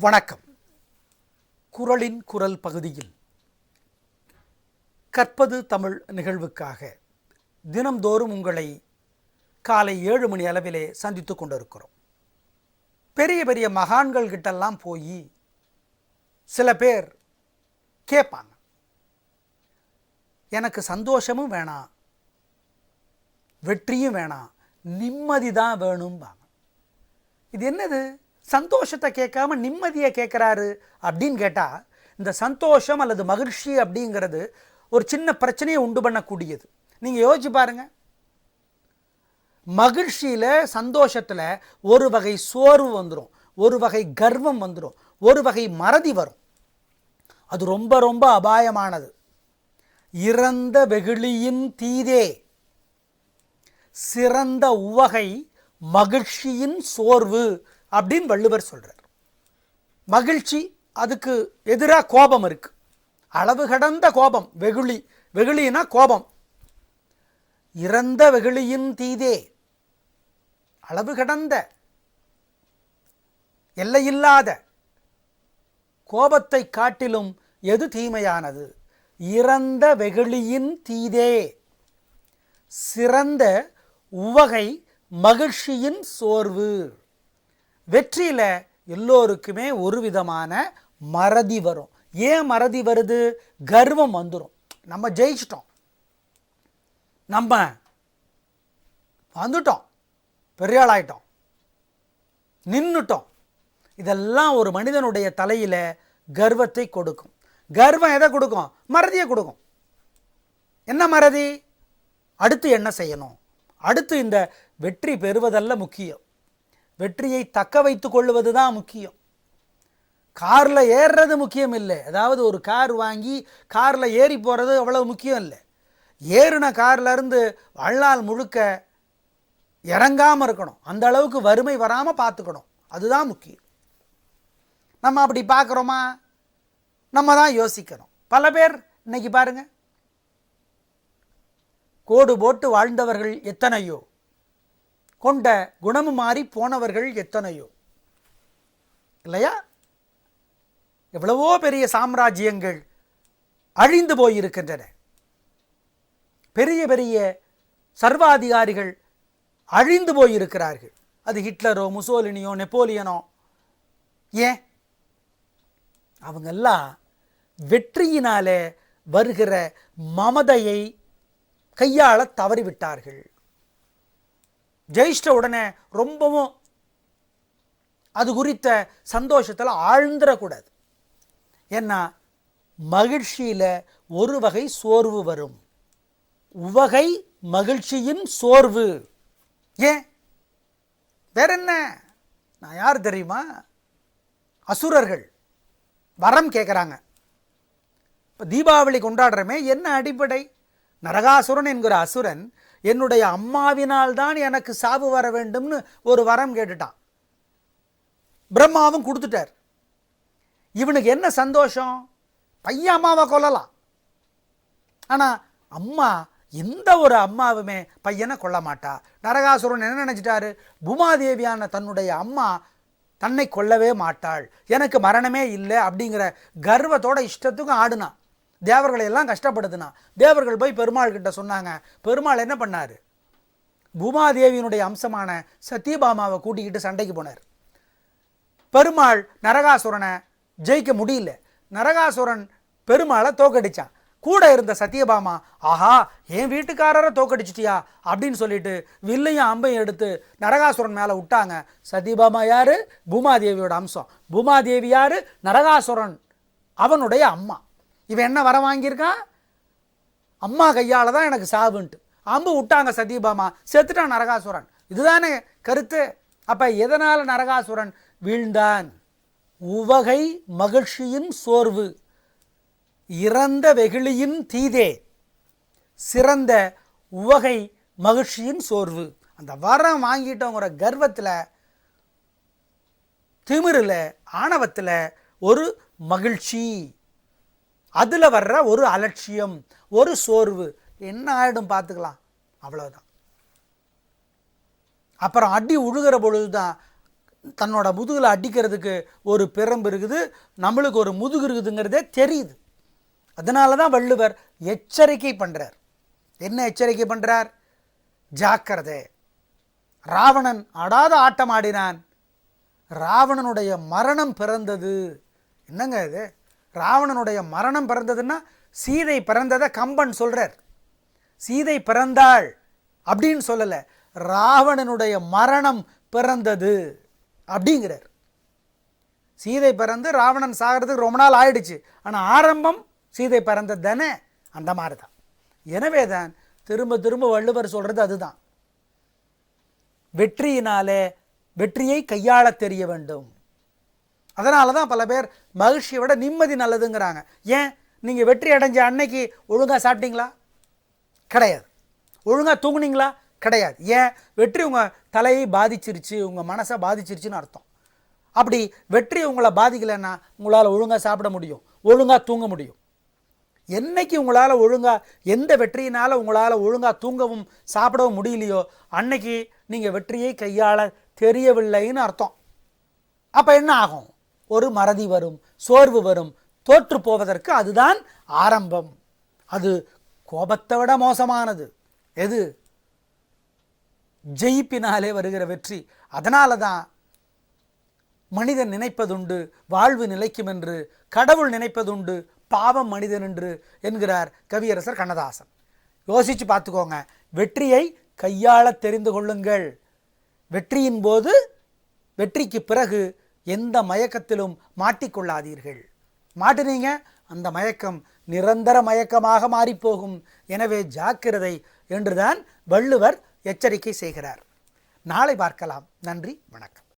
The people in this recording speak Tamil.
வணக்கம். குரலின் குரல் பகுதியில் கற்பது தமிழ் நிகழ்வுக்காக தினம்தோறும் உங்களை காலை ஏழு மணி அளவிலே சந்தித்து கொண்டிருக்கிறோம். பெரிய பெரிய மகான்கள் கிட்டெல்லாம் போய் சில பேர் கேட்பாங்க. எனக்கு சந்தோஷமும் வேணாம் வெற்றியும் வேணாம் நிம்மதி தான் வேணும்பாங்க. இது என்னது? சந்தோஷத்தை கேட்காம நிம்மதியை கேட்குறாரு அப்படின்னு கேட்டால் இந்த சந்தோஷம் அல்லது மகிழ்ச்சி அப்படிங்கிறது ஒரு சின்ன பிரச்சனையை உண்டு பண்ணக்கூடியது. நீங்கள் யோசிச்சு பாருங்க. மகிழ்ச்சியில் சந்தோஷத்தில் ஒரு வகை சோர்வு வந்துடும் ஒரு வகை கர்வம் வந்துடும் ஒரு வகை மறதி வரும். அது ரொம்ப ரொம்ப அபாயமானது. இறந்த வெகுளியின் தீதே. சிறந்த உவகை மகிழ்ச்சியின் சோர்வு. அப்படின்னு வள்ளுவர் சொல்றார். மகிழ்ச்சி அதுக்கு எதிராக கோபம் இருக்கு. அளவு கடந்த கோபம் வெகுளி வெகுளினா கோபம். இறந்த வெகுளியின் தீதே. அளவு கடந்த. எல்லையில்லாத. கோபத்தை காட்டிலும் எது தீமையானது? இறந்த வெகுளியின் தீதே. சிறந்த உவகை மகிழ்ச்சியின் சோர்வு. வெற்றியில் எல்லோருக்குமே ஒரு விதமான மறதி வரும். ஏன் மறதி வருது? கர்வம் வந்துடும் நம்ம ஜெயிச்சிட்டோம். நம்ம வந்துட்டோம். பெரிய ஆளாயிட்டோம். நின்றுட்டோம் இதெல்லாம் ஒரு மனிதனுடைய தலையில் கர்வத்தை கொடுக்கும். கர்வம் எதை கொடுக்கும்? மறதியை கொடுக்கும். என்ன மறதி? அடுத்து என்ன செய்யணும்? அடுத்து இந்த வெற்றி பெறுவதல்ல முக்கியம். வெற்றியை தக்க வைத்து கொள்வது தான் முக்கியம். காரில் ஏறுறது முக்கியம் இல்லை. அதாவது ஒரு கார் வாங்கி காரில் ஏறி போகிறது அவ்வளவு முக்கியம் இல்லை. ஏறின கார்லேருந்து வாழ்நாள் முழுக்க இறங்காமல் இருக்கணும். அந்த அளவுக்கு வறுமை வராமல் பார்த்துக்கணும். அதுதான் முக்கியம். நம்ம அப்படி பார்க்குறோமா? நம்ம தான் யோசிக்கணும். பல பேர் இன்னைக்கு பாருங்க கோடு போட்டு வாழ்ந்தவர்கள் எத்தனையோ? கொண்ட குணம் மாறி போனவர்கள் எத்தனையோ? இல்லையா? எவ்வளவோ பெரிய சாம்ராஜ்யங்கள் அழிந்து போயிருக்கின்றன. பெரிய பெரிய சர்வாதிகாரிகள் அழிந்து போயிருக்கிறார்கள். அது ஹிட்லரோ முசோலினியோ நெப்போலியனோ. ஏன்? அவங்கெல்லாம் வெற்றியினாலே வருகிற மமதையை கையாள தவறிவிட்டார்கள். ஜெயிச்சிட்ட உடனே ரொம்பவும் அது குறித்த சந்தோஷத்தில் ஆழ்ந்துடக்கூடாது ஏன்னா மகிழ்ச்சியில் ஒரு வகை சோர்வு வரும். உவகை மகிழ்ச்சியின் சோர்வு. ஏன்? வேற என்ன? நான் யார் தெரியுமா? அசுரர்கள் வரம் கேட்குறாங்க இப்போ தீபாவளி கொண்டாடுறமே என்ன அடிப்படை? நரகாசுரன் என்கிற அசுரன் என்னுடைய அம்மாவினால் தான் எனக்கு சாவு வர வேண்டும்னு ஒரு வரம் கேட்டுட்டான். பிரம்மாவும் கொடுத்துட்டார். இவனுக்கு என்ன சந்தோஷம்? பையன் அம்மாவை கொல்லலாம். ஆனால் அம்மா எந்த ஒரு அம்மாவுமே பையனை கொல்ல மாட்டா. நரகாசுரன் என்ன நினச்சிட்டாரு? பூமாதேவியான தன்னுடைய அம்மா தன்னை கொல்லவே மாட்டாள். எனக்கு மரணமே இல்லை அப்படிங்கிற கர்வத்தோட இஷ்டத்துக்கும் ஆடுனான் தேவர்களை எல்லாம் கஷ்டப்படுத்தினான் தேவர்கள் போய் பெருமாள் கிட்ட சொன்னாங்க. பெருமாள் என்ன பண்ணார்? பூமாதேவியினுடைய அம்சமான சத்யபாமாவை கூட்டிக்கிட்டு சண்டைக்கு போனார். பெருமாள் நரகாசுரனை ஜெயிக்க முடியல. நரகாசுரன் பெருமாளை தோக்கடிச்சான். கூட இருந்த சத்யபாமா ஆஹா என் வீட்டுக்காரரை தோக்கடிச்சிட்டியா? அப்படின்னு சொல்லிட்டு வில்லையும் அம்பையும் எடுத்து நரகாசுரன் மேலே விட்டாங்க. சத்யபாமா யாரு? பூமாதேவியோட அம்சம். பூமாதேவி யாரு? நரகாசுரன் அவனுடைய அம்மா. இவன் என்ன வர வாங்கியிருக்கான் அம்மா கையால் தான் எனக்கு சாவுன்ட்டு. அம்பு விட்டாங்க சதீபாமா. செத்துட்டான் நரகாசுரன். இதுதானே கருத்து? அப்போ எதனால் நரகாசுரன் வீழ்ந்தான்? உவகை மகிழ்ச்சியின் சோர்வு. இறந்த வெகுளியின் தீதே. சிறந்த உவகை மகிழ்ச்சியின் சோர்வு. அந்த வரம் வாங்கிட்டோங்கிற கர்வத்தில் திமிரில் ஆணவத்தில் ஒரு மகிழ்ச்சி. அதில் வர்ற ஒரு அலட்சியம் ஒரு சோர்வு. என்ன ஆகிடும் பார்த்துக்கலாம். அவ்வளோதான் அப்புறம் அடி உழுகிற பொழுது தான் தன்னோட முதுகில் அடிக்கிறதுக்கு ஒரு பிரம்பு இருக்குது. நம்மளுக்கு ஒரு முதுகு இருக்குதுங்கிறதே தெரியுது. அதனால தான் வள்ளுவர் எச்சரிக்கை பண்ணுறார் என்ன எச்சரிக்கை பண்ணுறார் ஜாக்கிரதை. ராவணன் ஆடாத ஆட்டம் ஆடினான். ராவணனுடைய மரணம் பிறந்தது. என்னங்க இது? ராவணனுடைய மரணம் பிறந்ததுன்னா சீதை பிறந்ததை கம்பன் சொல்கிறார் சீதை பிறந்தாள் அப்படின்னு சொல்லலை ராவணனுடைய மரணம் பிறந்தது அப்படிங்கிறார். சீதை பிறந்து ராவணன் சாகிறதுக்கு ரொம்ப நாள் ஆயிடுச்சு. ஆனால் ஆரம்பம் சீதை பிறந்தது தானே? அந்த மாதிரி தான் எனவே தான் திரும்ப திரும்ப வள்ளுவர் சொல்கிறது அதுதான். வெற்றியினாலே வெற்றியை கையாள தெரிய வேண்டும். அதனால தான் பல பேர் மகிழ்ச்சியை விட நிம்மதி நல்லதுங்கிறாங்க. ஏன்? நீங்கள் வெற்றி அடைஞ்ச அன்னைக்கு ஒழுங்காக சாப்பிட்டீங்களா? கிடையாது. ஒழுங்காக தூங்குனீங்களா? கிடையாது. ஏன்? வெற்றி உங்கள் தலையை பாதிச்சிருச்சு உங்கள் மனசை பாதிச்சிருச்சுன்னு அர்த்தம். அப்படி வெற்றி உங்களை பாதிக்கலைன்னா உங்களால் ஒழுங்காக சாப்பிட முடியும் ஒழுங்காக தூங்க முடியும். என்னைக்கு உங்களால் ஒழுங்காக எந்த வெற்றியினால் உங்களால் ஒழுங்காக தூங்கவும் சாப்பிடவும் முடியலையோ அன்னைக்கு நீங்கள் வெற்றியை கையாள தெரியவில்லைன்னு அர்த்தம். அப்போ என்ன ஆகும்? ஒரு மறதி வரும் சோர்வு வரும். தோற்று போவதற்கு அதுதான் ஆரம்பம். அது கோபத்தை விட மோசமானது. எது? ஜெயிப்பினாலே வருகிற வெற்றி. அதனால தான் மனிதன் நினைப்பதுண்டு வாழ்வு நிலைக்கும் என்று கடவுள் நினைப்பதுண்டு பாவம் மனிதன் என்று என்கிறார் கவியரசர் கண்ணதாசன். யோசிச்சு பார்த்துக்கோங்க. வெற்றியை கையாள தெரிந்து கொள்ளுங்கள். வெற்றியின் போது வெற்றிக்கு பிறகு எந்த மயக்கத்திலும் மாட்டிக்கொள்ளாதீர்கள். மாட்டினீங்க அந்த மயக்கம் நிரந்தர மயக்கமாக மாறிப்போகும். எனவே ஜாக்கிரதை என்றுதான் வள்ளுவர் எச்சரிக்கை செய்கிறார். நாளை பார்க்கலாம். நன்றி வணக்கம்.